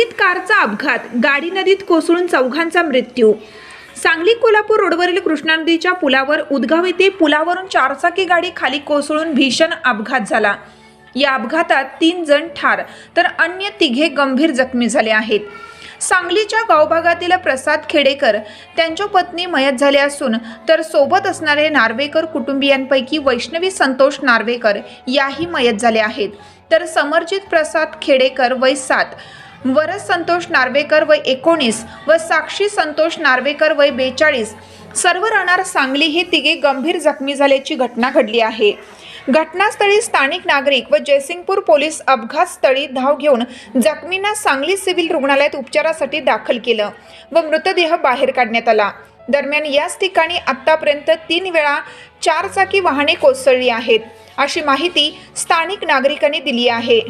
सांगलीत कारचा अपघात. गाडी नदीत कोसळून चौघांचा मृत्यू. सांगली कोल्हापूर रोडवरील कृष्णा नदीच्या पुलावर उदगाव येथे पुलावरून चारचाकी गाडी खाली कोसळून भीषण अपघात झाला. या अपघातात तीन जण ठार तर अन्य तिघे गंभीर जखमी झाले आहेत. सांगलीच्या गावभागातील प्रसाद खेडेकर त्यांच्या पत्नी मयत झाले असून तर सोबत असणारे नार्वेकर कुटुंबियांपैकी वैष्णवी संतोष नार्वेकर याही मयत झाले आहेत. तर समर्जित प्रसाद खेडेकर वय सात वरस संतोष नार्वेकर वय एकोणीस व साक्षी संतोष नार्वेकर वय बेचाळीस. सर्व राहणार सांगली हे तिघे गंभीर जखमी झाल्याची घटना घडली आहे. घटनास्थळी स्थानिक नागरिक व जयसिंगपूर पोलीस अपघातस्थळी धाव घेऊन जखमींना सांगली सिव्हिल रुग्णालयात उपचारासाठी दाखल केलं व मृतदेह बाहेर काढण्यात आला. दरम्यान याच ठिकाणी आत्तापर्यंत तीन वेळा चारचाकी वाहने कोसळली आहेत अशी माहिती स्थानिक नागरिकांनी दिली आहे.